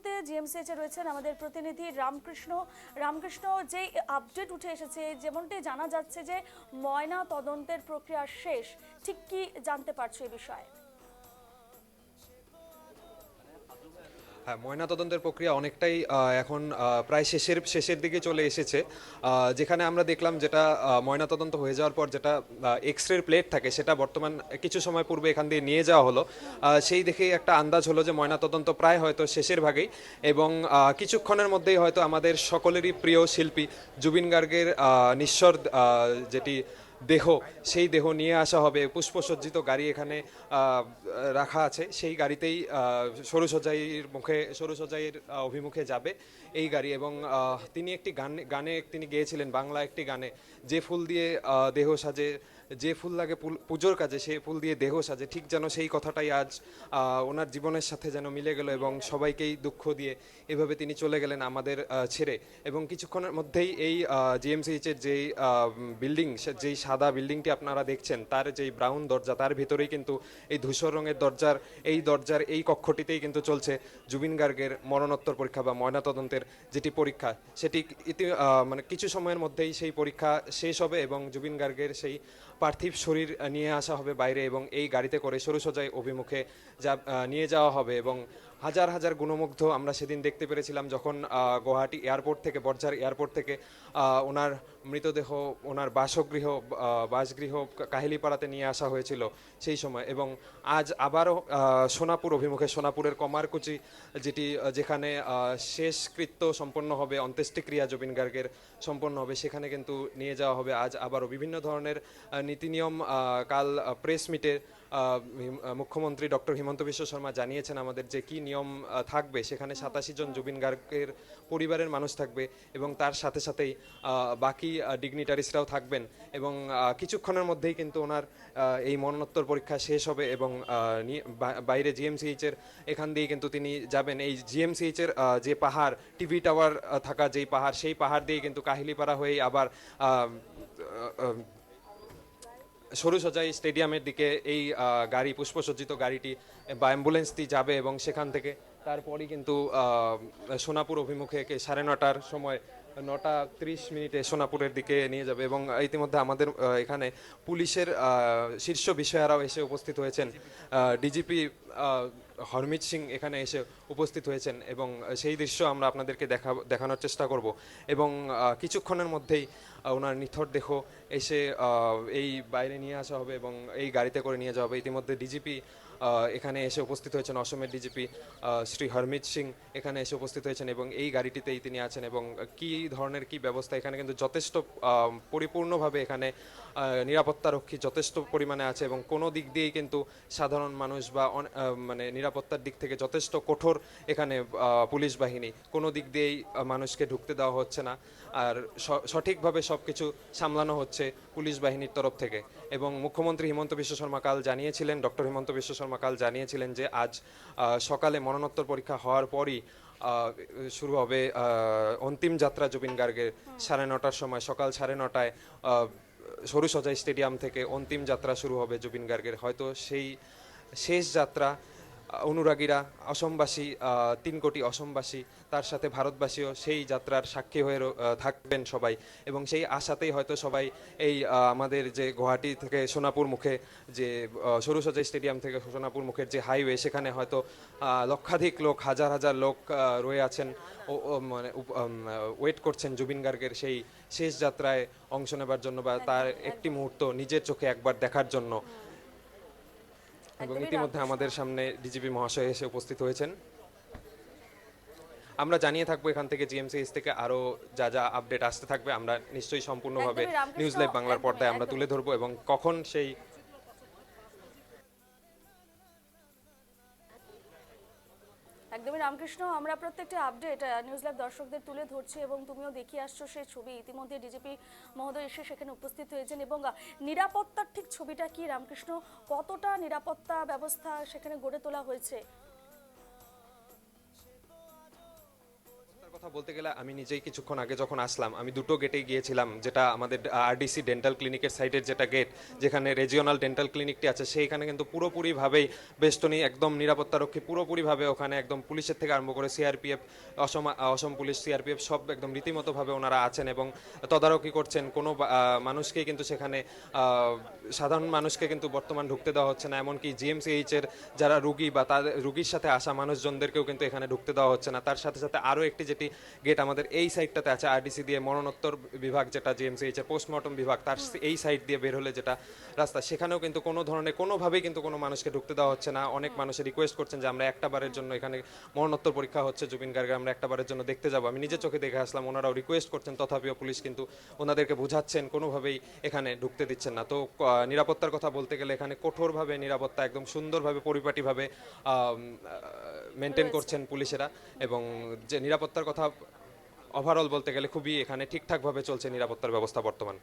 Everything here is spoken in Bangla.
মুহূর্তে জিএমসিএচে রয়েছেন আমাদের প্রতিনিধি রামকৃষ্ণ। রামকৃষ্ণ যে আপডেট উঠে এসেছে, যেমনটি জানা যাচ্ছে যে ময়না তদন্তের প্রক্রিয়া শেষ, ঠিক কি জানতে পারছ এ বিষয়ে? হ্যাঁ ময়নাতদন্তের প্রক্রিয়া অনেকটাই এখন প্রায় শেষের শেষের দিকে চলে এসেছে। যেখানে আমরা দেখলাম যেটা ময়নাতদন্ত হয়ে যাওয়ার পর যেটা এক্স রে প্লেট থাকে সেটা বর্তমান কিছু সময় পূর্বে এখান দিয়ে নিয়ে যাওয়া হলো। সেই দেখেই একটা আন্দাজ হলো যে ময়নাতদন্ত প্রায় হয়তো শেষের ভাগেই এবং কিছুক্ষণের মধ্যেই হয়তো আমাদের সকলেরই প্রিয় শিল্পী জুবিন গার্গের নিঃস্বর যেটি দেহ সেই দেহ নিয়ে আসা হবে। পুষ্পসজ্জিত গাড়ি এখানে রাখা আছে। সেই গাড়িতেই আহ, সরুসজাইয়ের মুখে সরুসজাইয়ের অভিমুখে যাবে এই গাড়ি এবং তিনি একটি গান গানে তিনি গেয়েছিলেন বাংলা একটি গানে। যে ফুল দিয়ে দেহ সাজে যে ফুল লাগে পুজোর কাজে সেই ফুল দিয়ে দেহ সাজে। ঠিক যেন সেই কথাটাই আজ ওনার জীবনের সাথে যেন মিলে গেল এবং সবাইকেই দুঃখ দিয়ে এভাবে তিনি চলে গেলেন আমাদের ছেড়ে। এবং কিছুক্ষণের মধ্যেই এই জিএমসিএইচের যেই বিল্ডিং যেই সাদা বিল্ডিংটি আপনারা দেখছেন, তার যেই ব্রাউন দরজা, তার ভিতরেই কিন্তু এই ধূসর রঙের দরজার, এই দরজার এই কক্ষটিতেই কিন্তু চলছে জুবিন গার্গের মরণোত্তর পরীক্ষা বা ময়নাতদন্তের যেটি পরীক্ষা। সেটি ইতি মানে কিছু সময়ের মধ্যেই সেই পরীক্ষা শেষ হবে এবং জুবিন গার্গের সেই পার্থিব শরীর নিয়ে আসা হবে বাইরে এবং এই গাড়িতে করে সরুসজাই অভিমুখে যা নিয়ে যাওয়া হবে এবং হাজার হাজার গুণমুগ্ধ আমরা সেদিন দেখতে পেরেছিলাম যখন গুয়াহাটি এয়ারপোর্ট থেকে, বর্জার এয়ারপোর্ট থেকে ওনার মৃতদেহ, ওনার বাসগৃহ বাসগৃহ কাহিলিপাড়াতে নিয়ে আসা হয়েছিল সেই সময় এবং আজ আবারও সোনাপুর অভিমুখে, সোনাপুরের কমারকুচি যেটি যেখানে শেষকৃত্য সম্পন্ন হবে, অন্ত্যেষ্টিক্রিয়া জবিন গার্গের সম্পন্ন হবে, সেখানে কিন্তু নিয়ে যাওয়া হবে। আজ আবারও বিভিন্ন ধরনের আহ, নীতিনিয়ম কাল প্রেস মিটে মুখ্যমন্ত্রী ডক্টর হিমন্ত বিশ্ব শর্মা জানিয়েছেন আমাদের যে কি নিয়ম থাকবে। সেখানে সাতাশি জন জুবিন গার্গের পরিবারের মানুষ থাকবে এবং তার সাথে সাথেই বাকি ডিগনিটারিসরাও থাকবেন এবং কিছুক্ষণের মধ্যেই কিন্তু ওনার এই মরণোত্তর পরীক্ষা শেষ হবে এবং বাইরে জিএমসিএইচের এখান দিয়ে কিন্তু তিনি যাবেন। এই জিএমসিএইচ এর আহ, যে পাহাড় টিভি টাওয়ার থাকা যেই পাহাড় সেই পাহাড় দিয়ে কিন্তু কাহিলিপাড়া হয়েই আবার আহ, আহ, সরু সজাই স্টেডিয়ামের দিকে এই গাড়ি পুষ্পসজ্জিত গাড়িটি বা অ্যাম্বুলেন্সটি যাবে এবং সেখান থেকে তারপরই কিন্তু সোনাপুর অভিমুখে সাড়ে নটার সময় নটা ত্রিশ মিনিটে সোনাপুরের দিকে নিয়ে যাবে এবং ইতিমধ্যে আমাদের এখানে পুলিশের শীর্ষ বিষয়ারাও এসে উপস্থিত হয়েছেন। ডিজিপি হরমিত সিং এখানে এসে উপস্থিত হয়েছেন এবং সেই দৃশ্য আমরা আপনাদেরকে দেখা দেখানোর চেষ্টা করব এবং কিছুক্ষণের মধ্যেই ওনার নিথর দেহ এসে এই বাইরে নিয়ে আসা হবে এবং এই গাড়িতে করে নিয়ে যাওয়া হবে। ইতিমধ্যে ডিজিপি এখানে এসে উপস্থিত হয়েছেন অসমের ডিজিপি শ্রী হরমিত সিং এখানে এসে উপস্থিত হয়েছেন এবং এই গাড়িটিতেই তিনি আছেন এবং কি ধরনের কি ব্যবস্থা, এখানে কিন্তু যথেষ্ট পরিপূর্ণভাবে এখানে নিরাপত্তারক্ষী যথেষ্ট পরিমাণে আছে এবং কোনো দিক দিয়েই কিন্তু সাধারণ মানুষ বা মানে নিরাপত্তার দিক থেকে যথেষ্ট কঠোর এখানে পুলিশ বাহিনী। কোনো দিক দিয়েই মানুষকে ঢুকতে দেওয়া হচ্ছে না। আর সঠিকভাবে সব কিছু সামলানো হচ্ছে পুলিশ বাহিনীর তরফ থেকে। এবং মুখ্যমন্ত্রী হিমন্ত বিশ্ব শর্মা কাল জানিয়েছিলেন ডক্টর হিমন্ত বিশ্ব শর্মা কাল জানিয়েছিলেন যে আজ সকালে মরণোত্তর পরীক্ষা হওয়ার পরই শুরু হবে অন্তিম যাত্রা জুবিন গার্গের সাড়ে নটার সময়। সকাল সাড়ে নটায় আহ, সরু সজাই স্টেডিয়াম থেকে অন্তিম যাত্রা শুরু হবে জুবিন গার্গের। হয়তো সেই শেষ যাত্রা অনুরাগীরা অসমবাসী তিন কোটি অসমবাসী তার সাথে ভারতবাসীও সেই যাত্রার সাক্ষী হয়ে থাকবেন সবাই। এবং সেই আশাতেই হয়তো সবাই এই আমাদের যে গুয়াহাটি থেকে সোনাপুর মুখে যে আহ, সরুসজাই স্টেডিয়াম থেকে সোনাপুর মুখের যে হাইওয়ে সেখানে হয়তো লক্ষাধিক লোক হাজার হাজার লোক রয়ে আছেন। মানে ওয়েট করছেন জুবিন গার্গের সেই শেষ যাত্রায় অংশ নেবার জন্য বা তার একটি মুহূর্ত নিজের চোখে একবার দেখার জন্য। এবং ইতিমধ্যে আমাদের সামনে ডিজিপি মহাশয় এসে উপস্থিত হয়েছেন। আমরা জানিয়ে থাকব এখান থেকে জিএমসিএস থেকে আরও যা যা আপডেট আসতে থাকবে। আমরা নিশ্চয়ই সম্পূর্ণভাবে নিউজ লাইভ বাংলার পর্দায় আমরা তুলে ধরবো এবং কখন সেই একদমই। রামকৃষ্ণ, আমরা প্রত্যেকটা আপডেট নিউজ লাইভ দর্শকদের তুলে ধরছি এবং তুমিও দেখিয়ে আসছো সেই ছবি। ইতিমধ্যে ডিজিপি মহোদয় এসে সেখানে উপস্থিত হয়েছেন এবং নিরাপত্তার ঠিক ছবিটা কি রামকৃষ্ণ? কতটা নিরাপত্তা ব্যবস্থা সেখানে গড়ে তোলা হয়েছে? কথা বলতে গেলে আমি নিজেই কিছুক্ষণ আগে যখন আসলাম, আমি দুটো গেটে গিয়েছিলাম, যেটা আমাদের আরডিসি ডেন্টাল ক্লিনিকের সাইডের যেটা গেট যেখানে রিজিওনাল ডেন্টাল ক্লিনিকটি আছে, সেইখানে কিন্তু পুরোপুরিভাবেই বেষ্টনী একদম নিরাপত্তারক্ষী, পুরোপুরিভাবে ওখানে একদম পুলিশের থেকে আরম্ভ করে CRPF Assam Assam police CRPF সব একদম রীতিমতোভাবে ওনারা আছেন এবং তদারকি করছেন। কোনো মানুষকেই কিন্তু সেখানে সাধারণ মানুষকে কিন্তু বর্তমান ঢুকতে দেওয়া হচ্ছে না, এমনকি জিএমসিএইচ এর যারা রুগী বা তাদের, রুগীর সাথে আসা মানুষজনদেরকেও কিন্তু এখানে ঢুকতে দেওয়া হচ্ছে না। তার সাথে সাথে আরও একটি যেটি গেট আমাদের এই সাইডটাতে আছে আরডিসি দিয়ে মরণোত্তর বিভাগ যেটা জিএমসিএইচ এর পোস্টমর্টম বিভাগ তার এই সাইড দিয়ে বের হলে যেটা রাস্তা সেখানেও কিন্তু কোনো ধরনের কোনোভাবেই কিন্তু কোনো মানুষকে ঢুকতে দেওয়া হচ্ছে না। অনেক মানুষের রিকোয়েস্ট করছেন যে আমরা একটা বারের জন্য এখানে মরণোত্তর পরীক্ষা হচ্ছে জুবিন গার্গে আমরা একটা বারের জন্য দেখতে যাব। আমি নিজে চোখে দেখে আসলাম ওনারাও রিকোয়েস্ট করছেন তথাপিও পুলিশ কিন্তু ওনাদেরকে বোঝাচ্ছেন কোনোভাবেই এখানে ঢুকতে দিচ্ছেন না। তো নিরাপত্তার কথা বলতে গেলে এখানে কঠোরভাবে নিরাপত্তা একদম সুন্দরভাবে পরিপাটিভাবে মেনটেন করছেন পুলিশেরা। এবং যে নিরাপত্তার কথা ওভারঅল বলতে গেলে খুবই এখানে ঠিকঠাকভাবে চলছে নিরাপত্তার ব্যবস্থা বর্তমান।